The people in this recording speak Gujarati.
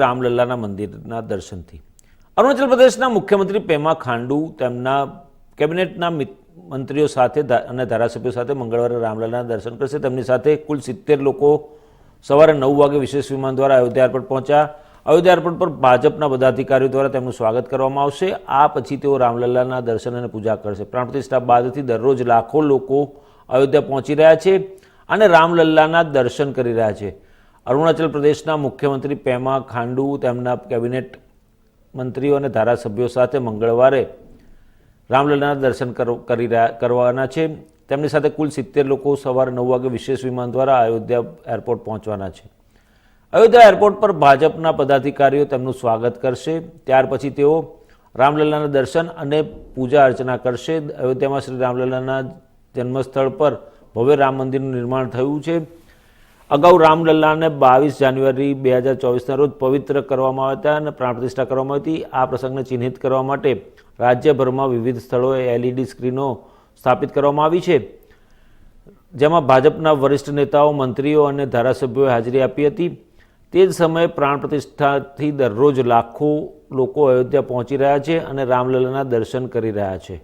રામલલ્લાના મંદિરના દર્શનથી. અરુણાચલ પ્રદેશના મુખ્યમંત્રી પેમા ખાંડુ તેમના કેબિનેટના મિત- મંત્રીઓ સાથે અને ધારાસભ્યો સાથે મંગળવારે રામલલ્લાના દર્શન કરશે. તેમની સાથે કુલ સિત્તેર લોકો સવારે નવ વાગે વિશેષ વિમાન દ્વારા અયોધ્યા એરપોર્ટ પહોંચ્યા. અયોધ્યા એરપોર્ટ પર ભાજપના પદાધિકારીઓ દ્વારા તેમનું સ્વાગત કરવામાં આવશે. આ પછી તેઓ રામલલ્લાના દર્શન અને પૂજા કરશે. પ્રાણ પ્રતિષ્ઠા બાદથી દરરોજ લાખો લોકો અયોધ્યા પહોંચી રહ્યા છે અને રામલલ્લાના દર્શન કરી રહ્યા છે. અરુણાચલ પ્રદેશના મુખ્યમંત્રી પેમા ખાંડુ તેમના કેબિનેટ મંત્રીઓ અને ધારાસભ્યો સાથે મંગળવારે રામલલ્લાના દર્શન કરો- રહ્યા, કરવાના છે. તેમની સાથે કુલ સિત્તેર લોકો સવારે નવ વાગે વિશેષ વિમાન દ્વારા અયોધ્યા એરપોર્ટ પહોંચવાના છે. અયોધ્યા એરપોર્ટ પર ભાજપના પદાધિકારીઓ તેમનું સ્વાગત કરશે. ત્યાર પછી તેઓ રામલલ્લાના દર્શન અને પૂજા અર્ચના કરશે. અયોધ્યામાં શ્રી રામલલ્લાના જન્મસ્થળ પર ભવ્ય રામ મંદિરનું નિર્માણ થયું છે. અગાઉ રામલલ્લાને બાવીસ જાન્યુઆરી બે હજાર ચોવીસના રોજ પવિત્ર કરવામાં આવ્યા હતા અને પ્રાણ પ્રતિષ્ઠા કરવામાં આવી હતી. આ પ્રસંગને ચિહ્નિત કરવા માટે રાજ્યભરમાં વિવિધ સ્થળોએ એલઈડી સ્ક્રીનો સ્થાપિત કરવામાં આવી છે. જેમાં ભાજપના વરિષ્ઠ નેતાઓ, મંત્રીઓ અને ધારાસભ્યોએ હાજરી આપી હતી. તે જ સમયે પ્રાણ પ્રતિષ્ઠાથી દરરોજ લાખો લોકો અયોધ્યા પહોંચી રહ્યા છે અને રામલલ્લાના દર્શન કરી રહ્યા છે.